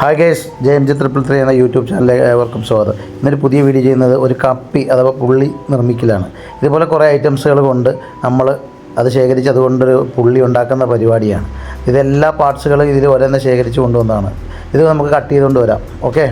Hi guys M G triple three എന്ന YouTube ചാനലിലേക്ക് ഏവർക്കും സ്വാഗതം. ഇന്നൊരു പുതിയ വീഡിയോ ചെയ്യുന്നത് ഒരു കപ്പി അഥവാ പുള്ളി നിർമ്മിക്കലാണ്. ഇതുപോലെ കുറേ ഐറ്റംസുകൾ കൊണ്ട് നമ്മൾ അത് ശേഖരിച്ച് അതുകൊണ്ടൊരു പുള്ളി ഉണ്ടാക്കുന്ന പരിപാടിയാണ്. ഇതെല്ലാ പാർട്സുകളും ഇതിൽ ഓരോന്ന് ശേഖരിച്ച് കൊണ്ടുവന്നതാണ്. ഇത് നമുക്ക് കട്ട് ചെയ്തുകൊണ്ട് വരാം. ഓക്കെ?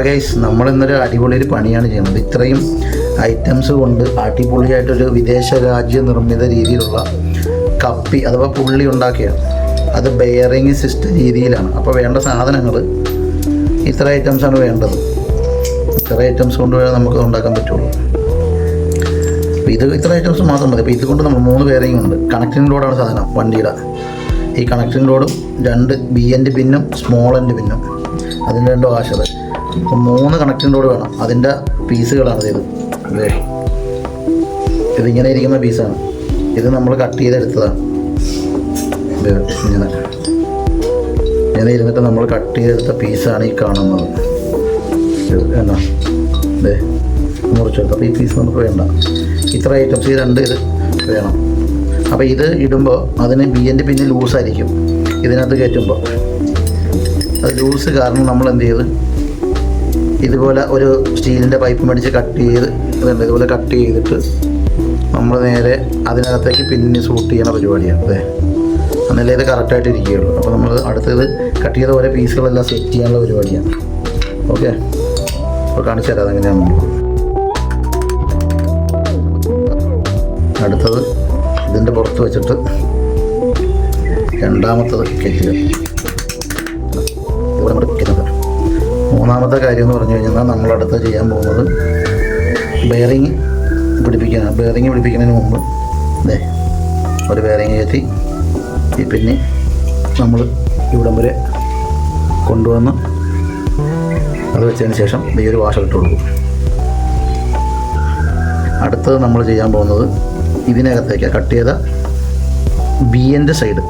അപ്പോൾ ഗൈസ് നമ്മളിന്നൊരു അടിപൊളി ഒരു പണിയാണ് ചെയ്യുന്നത്. ഇത്രയും ഐറ്റംസ് കൊണ്ട് അടിപൊളിയായിട്ടൊരു വിദേശ രാജ്യ നിർമ്മിത രീതിയിലുള്ള കപ്പി അഥവാ പുള്ളി ഉണ്ടാക്കിയാണ് അത് ബെയറിങ് സിസ്റ്റം രീതിയിലാണ്. അപ്പോൾ വേണ്ട സാധനങ്ങൾ ഇത്ര ഐറ്റംസാണ് വേണ്ടത്. ഇത്ര ഐറ്റംസ് കൊണ്ട് നമുക്ക് ഉണ്ടാക്കാൻ പറ്റുള്ളൂ. അപ്പോൾ ഇത് ഇത്ര ഐറ്റംസ് മാത്രം മതി. അപ്പോൾ ഇതുകൊണ്ട് നമ്മൾ മൂന്ന് ബെയറിങ് ഉണ്ട്. കണക്റ്റിംഗ് റോഡാണ് സാധനം വണ്ടിയുടെ. ഈ കണക്റ്റിംഗ് റോഡും രണ്ട് ബി എന്റെ പിന്നും സ്മോൾ എന്റെ പിന്നും അതിന്റെ രണ്ട് വാഷർ മൂന്ന് കണക്റ്റിംഗ് കൂടെ വേണം. അതിന്റെ പീസുകളാണ് ഇത്. ഇതിങ്ങനെ ഇരിക്കുന്ന പീസാണ് ഇത് നമ്മൾ കട്ട് ചെയ്തെടുത്തതാണ് ഇത് ഇങ്ങനെ. ഇരുന്നിട്ട് നമ്മൾ കട്ട് ചെയ്തെടുത്ത പീസാണ് ഈ കാണുന്നത്. ഇത് എന്നാ? ദേ മുറിച്ചെടുത്തു അപ്പോൾ ഈ പീസ് നമുക്ക് വേണ്ട. ഇത്ര ഐറ്റംസ് ഈ രണ്ട് ഇത് വേണം. അപ്പോൾ ഇത് ഇടുമ്പോൾ അതിന് ബി എന്റെ പിന്നെ ലൂസായിരിക്കും ഇതിനകത്ത് കയറ്റുമ്പോൾ അത് ലൂസ് കാരണം നമ്മൾ എന്ത് ചെയ്ത്? ഇതുപോലെ ഒരു സ്റ്റീലിന്റെ പൈപ്പ് മേടിച്ച് കട്ട് ചെയ്ത് ഇതുണ്ട് ഇതുപോലെ കട്ട് ചെയ്തിട്ട് നമ്മൾ നേരെ അതിനകത്തേക്ക് പിന്നെ സൂട്ട് ചെയ്യണ പരിപാടിയാണ് അതെ എന്നാലേ ഇത് കറക്റ്റായിട്ട് ഇരിക്കുകയുള്ളൂ. അപ്പോൾ നമ്മൾ അടുത്തത് കട്ട് ചെയ്ത ഓരോ പീസുകളെല്ലാം സെറ്റ് ചെയ്യാനുള്ള പരിപാടിയാണ്. ഓക്കെ അപ്പോൾ കാണിച്ചു തരാം അതെങ്ങനെയാണ് അടുത്തത് ഇതിന്റെ പുറത്ത് വെച്ചിട്ട് രണ്ടാമത്തത് കയറ്റുക ഇവിടെ മൂന്നാമത്തെ കാര്യം എന്ന് പറഞ്ഞു കഴിഞ്ഞാൽ നമ്മളടുത്ത് ചെയ്യാൻ പോകുന്നത് ബെയറിങ് പിടിപ്പിക്കുക ബെയറിങ് പിടിപ്പിക്കുന്നതിന് മുമ്പ് അതെ ഒരു ബെയറിങ് കയറ്റി ഈ പിന്നെ നമ്മൾ ഇവിടം വരെ കൊണ്ടുവന്ന് അത് വെച്ചതിന് ശേഷം ഈ ഒരു വാഷ ഇട്ട് കൊടുക്കും. അടുത്തത് നമ്മൾ ചെയ്യാൻ പോകുന്നത് ഇതിനകത്തേക്ക് കട്ട് ചെയ്ത ബി എന്റെ സൈഡ്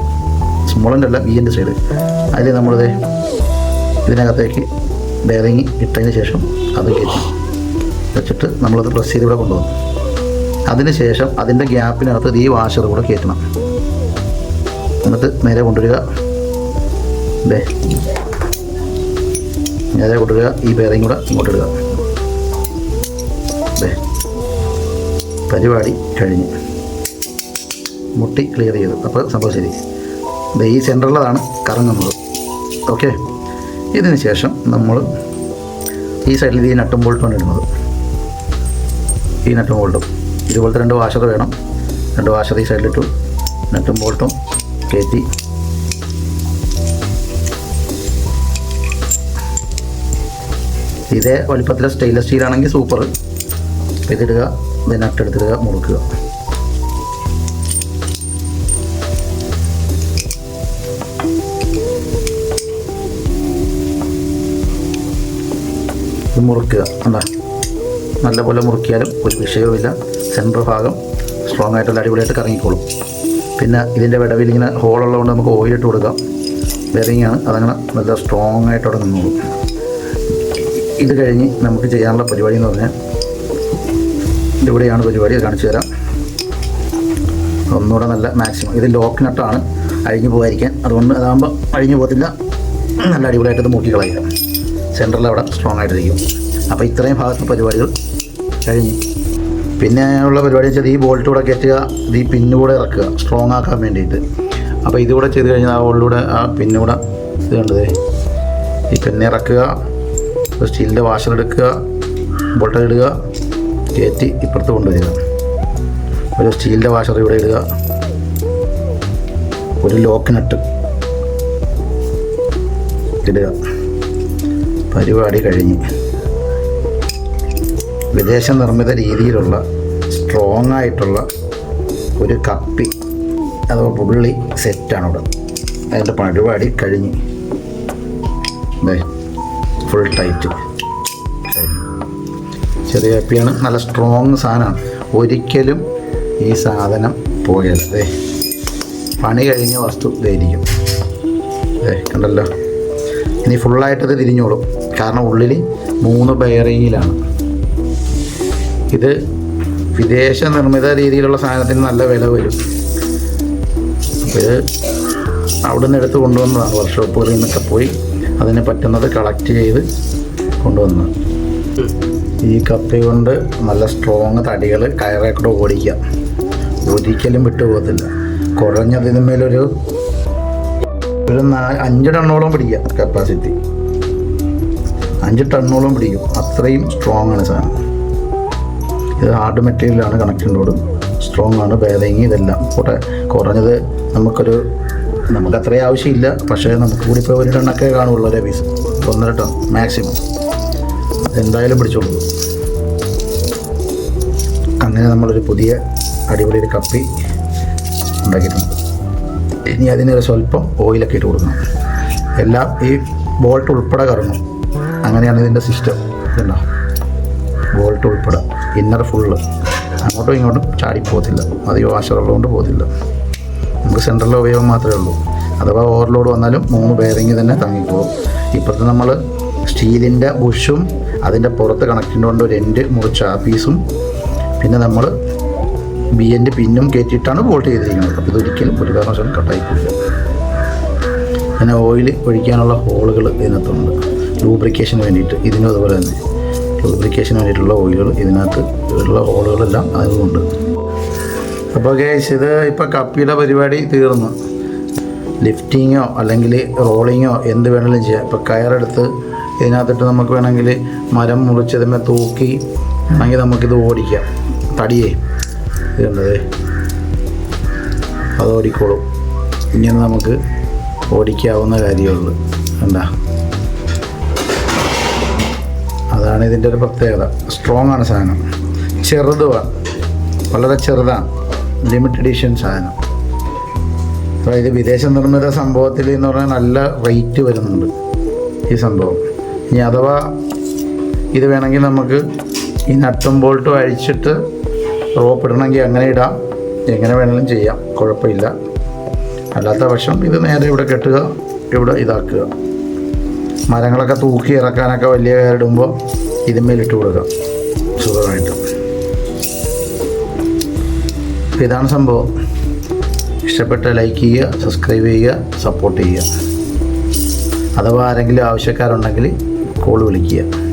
സ്മോളന്റെ അല്ല ബി എന്റെ സൈഡ് അതിൽ നമ്മളിത് ഇതിനകത്തേക്ക് ബെയറിങ് ഇട്ടതിന് ശേഷം അത് കയറ്റി. വെച്ചിട്ട് നമ്മളത് പ്രസ് ചെയ്ത് ഇവിടെ കൊണ്ടുവന്നു അതിന് ശേഷം അതിന്റെ ഗ്യാപ്പിനകത്ത് ഈ വാഷർ കൂടെ കയറ്റണം. എന്നിട്ട് നേരെ കൊണ്ടുവരിക. ദേ. നേരെ കൊണ്ടുവരിക ഈ ബെയറിങ് കൂടെ ഇങ്ങോട്ട് ഇടുക. ദേ. പരിപാടി കഴിഞ്ഞ്. മുട്ടി ക്ലിയർ ചെയ്തു. അപ്പോൾ സംഭവം ശരി. ഈ സെന്ററിലതാണ് കറങ്ങുന്നത്. ഓക്കെ ഇതിന് ശേഷം നമ്മൾ ഈ സൈഡിൽ ഈ നട്ടും ബോൾട്ടുമാണ് ഇടുന്നത്. ഈ നട്ടും ബോൾട്ടും ഇതുപോലത്തെ രണ്ട് വാഷർ വേണം. രണ്ട് വാഷർ ഈ സൈഡിലിട്ടു നട്ടും ബോൾട്ടും കയറ്റി. ഇതേ വലിപ്പത്തിലെ സ്റ്റെയിൻലെസ് സ്റ്റീലാണെങ്കിൽ സൂപ്പർ ഇതിടുക ഇത് മുറുക്കുക. ഇത് മുറുക്കുക. എന്താ നല്ലപോലെ മുറുക്കിയാലും ഒരു വിഷയവുമില്ല. സെന്റർ ഭാഗം സ്ട്രോങ് ആയിട്ടുള്ള അടിപൊളിയായിട്ട് കറങ്ങിക്കോളും. പിന്നെ ഇതിന്റെ വിടവിൽ ഇങ്ങനെ ഹോളുള്ളതുകൊണ്ട് നമുക്ക് ഓയിലിട്ട് കൊടുക്കാം. ബെറിങ്ങാണ് അതങ്ങനെ നല്ല സ്ട്രോങ് ആയിട്ട് അവിടെ നിന്നോളും. ഇത് കഴിഞ്ഞ് നമുക്ക് ചെയ്യാനുള്ള പരിപാടി എന്ന് പറഞ്ഞാൽ ഇവിടെയാണ് പരിപാടി. കാണിച്ചു തരാം. ഒന്നുകൂടെ നല്ല മാക്സിമം ഇത് ലോക്ക് നട്ടാണ് അഴിഞ്ഞു പോകാതിരിക്കാൻ. അതുകൊണ്ട് അതാകുമ്പോൾ അഴിഞ്ഞു പോകത്തില്ല. നല്ല അടിപൊളിയായിട്ട് ഇത് മൂക്കി കളയുക സെന്ററിൽ അവിടെ സ്ട്രോങ് ആയിട്ടിരിക്കും. അപ്പോൾ ഇത്രയും ഭാഗത്തെ പരിപാടികൾ കഴിഞ്ഞു. പിന്നെ ഉള്ള പരിപാടി വെച്ചാൽ ഈ ബോൾട്ട് കൂടെ കയറ്റുക ഇത് ഈ പിന്നുകൂടെ ഇറക്കുക സ്ട്രോങ് ആക്കാൻ വേണ്ടിയിട്ട്. അപ്പോൾ ഇതുകൂടെ ചെയ്ത് കഴിഞ്ഞാൽ ആ ബോളിലൂടെ ആ പിന്നുകൂടെ ഇത് കണ്ടതേ. ഈ പിന്നെ ഇറക്കുക സ്റ്റീലിന്റെ വാഷർ എടുക്കുക ബോൾട്ട് ഇടുക കയറ്റി ഇപ്പുറത്ത് കൊണ്ടുവരിക. ഒരു സ്റ്റീലിന്റെ വാഷർ ഇവിടെ ഇടുക. ഒരു ലോക്ക് നട്ട് ഇടുക. പരിപാടി കഴിഞ്ഞ്. വിദേശ നിർമ്മിത രീതിയിലുള്ള സ്ട്രോങ് ആയിട്ടുള്ള ഒരു കപ്പി അഥവാ പുള്ളി സെറ്റാണ് ഇവിടെ. അതിന്റെ പരിപാടി കഴിഞ്ഞ്. ഫുൾ ടൈറ്റ് ചെറിയ കപ്പിയാണ്. നല്ല സ്ട്രോങ് സാധനമാണ്. ഒരിക്കലും ഈ സാധനം പോയത് പണി കഴിഞ്ഞ വസ്തു ഇതായിരിക്കും. കണ്ടല്ലോ? ഇനി ഫുള്ളായിട്ടത് തിരിഞ്ഞോളും. കാരണം ഉള്ളിൽ മൂന്ന് ബെയറിങ്ങിലാണ് ഇത് വിദേശ നിർമ്മിത രീതിയിലുള്ള സാധനത്തിന് നല്ല വില വരും. ഇത് അവിടെ നിന്ന് എടുത്ത് കൊണ്ടുവന്നതാണ്. വർക്ക്ഷോപ്പുകളിൽ നിന്നൊക്കെ പോയി അതിന് പറ്റുന്നത് കളക്ട് ചെയ്ത് കൊണ്ടുവന്നത് ഈ കപ്പി കൊണ്ട് നല്ല സ്ട്രോങ് തടികൾ കയറെ കൂടെ ഓടിക്കാം. ഒരിക്കലും വിട്ടുപോകത്തില്ല കുറഞ്ഞത് ഇതിന്മേലൊരു ഒരു നാ അഞ്ച് ടണ്ണോളം പിടിക്കാം കപ്പാസിറ്റി അഞ്ച് ടണ്ണോളം പിടിക്കും. അത്രയും സ്ട്രോങ് ആണ് സാധനം. ഇത് ഹാർഡ് മെറ്റീരിയലാണ് കണക്ഷൻ റോഡ് സ്ട്രോങ് ആണ് ബേറിങ് ഇതെല്ലാം. കൂടെ കുറഞ്ഞത് നമുക്കൊരു നമുക്ക് അത്രയും ആവശ്യമില്ല. പക്ഷേ നമുക്ക് കൂടി ഇപ്പോൾ ഒരു ടണ്ണൊക്കെ കാണുള്ളൂ ഒരേ പീസ് ഒന്നര ടൺ മാക്സിമം എന്തായാലും പിടിച്ചോളൂ. അങ്ങനെ നമ്മളൊരു പുതിയ അടിപൊളി ഒരു കപ്പി ഉണ്ടാക്കിയിട്ടുണ്ട്. ഇനി അതിനൊരു സ്വല്പം ഓയിലൊക്കെ ഇട്ട് കൊടുക്കണം. എല്ലാം ഈ ബോൾട്ട് ഉൾപ്പെടെ കറങ്ങും. അങ്ങനെയാണ് ഇതിന്റെ സിസ്റ്റം ഇതുണ്ടോ? ബോൾട്ട് ഉൾപ്പെടെ. ഇന്നർ ഫുള്ള് അങ്ങോട്ടും ഇങ്ങോട്ടും ചാടി പോകത്തില്ല. അധികം വാഷറുള്ളതുകൊണ്ട് പോകത്തില്ല. നമുക്ക് സെൻട്രലിലെ ഉപയോഗം മാത്രമേ ഉള്ളൂ. അഥവാ ഓവർലോഡ് വന്നാലും മൂന്ന് ബെയറിങ് തന്നെ തങ്ങിപ്പോകും ഇപ്പോഴത്തെ നമ്മൾ സ്റ്റീലിന്റെ ബുഷും അതിന്റെ പുറത്ത് കണക്റ്റിന്റെ കൊണ്ട് ഒരു എൻഡ് മുറിച്ച ആ പീസും പിന്നെ നമ്മൾ ബി എന്റെ പിന്നും കയറ്റിയിട്ടാണ് ബോൾട്ട് ചെയ്തിരിക്കുന്നത്. അപ്പോൾ ഇതൊരിക്കലും ഒരു കാരണവശാലും കട്ടായി പോകില്ല പിന്നെ ഓയിൽ ഒഴിക്കാനുള്ള ഹോളുകൾ ഇതിനകത്തുണ്ട്. ലൂബ്രിക്കേഷന് വേണ്ടിയിട്ട് ഇതിനും അതുപോലെ തന്നെ. ലൂബ്രിക്കേഷന് വേണ്ടിയിട്ടുള്ള ഓയിലുകൾ ഇതിനകത്ത് ഉള്ള ഓയിലുകളെല്ലാം അതുകൊണ്ട് അപ്പോൾ ഗേസ് ഇത് ഇപ്പോൾ കപ്പിയുടെ പരിപാടി തീർന്നു. ലിഫ്റ്റിങ്ങോ അല്ലെങ്കിൽ റോളിങ്ങോ എന്ത് വേണമെങ്കിലും ചെയ്യാം. ഇപ്പോൾ കയറെടുത്ത് ഇതിനകത്തിട്ട് നമുക്ക് വേണമെങ്കിൽ മരം മുറിച്ചതിന്മേ തൂക്കി വേണമെങ്കിൽ നമുക്കിത് ഓടിക്കാം. തടിയേ ഇതുണ്ടത്. അത് ഓടിക്കോളും. ഇങ്ങനെ നമുക്ക് ഓടിക്കാവുന്ന കാര്യമുള്ളൂ. കണ്ടാ? അതാണ് ഇതിന്റെ ഒരു പ്രത്യേകത. സ്ട്രോങ് ആണ് സാധനം. ചെറുതുമാണ് വളരെ ചെറുതാണ് ലിമിറ്റഡ് എഡിഷൻ സാധനം. ഇത് വിദേശ നിർമ്മിത സംഭവത്തിൽ എന്ന് പറഞ്ഞാൽ നല്ല റേറ്റ് വരുന്നുണ്ട് ഈ സംഭവം. ഇനി അഥവാ ഇത് വേണമെങ്കിൽ നമുക്ക് ഈ നട്ടും ബോൾട്ടും അഴിച്ചിട്ട് റോപ്പ് ഇടണമെങ്കിൽ അങ്ങനെ ഇടാം. എങ്ങനെ വേണമെങ്കിലും ചെയ്യാം. കുഴപ്പമില്ല. അല്ലാത്ത പക്ഷം ഇത് നേരെ ഇവിടെ കെട്ടുക ഇവിടെ ഇതാക്കുക. മരങ്ങളൊക്കെ തൂക്കി ഇറക്കാനൊക്കെ വലിയ കയറിടുമ്പോൾ ഇതിന്മേലിട്ട് കൊടുക്കാം. സുഖമായിട്ട്. ഇതാണ് സംഭവം. ഇഷ്ടപ്പെട്ട ലൈക്ക് ചെയ്യുക സബ്സ്ക്രൈബ് ചെയ്യുക സപ്പോർട്ട് ചെയ്യുക. അഥവാ ആരെങ്കിലും ആവശ്യക്കാരുണ്ടെങ്കിൽ കോൾ വിളിക്കുക.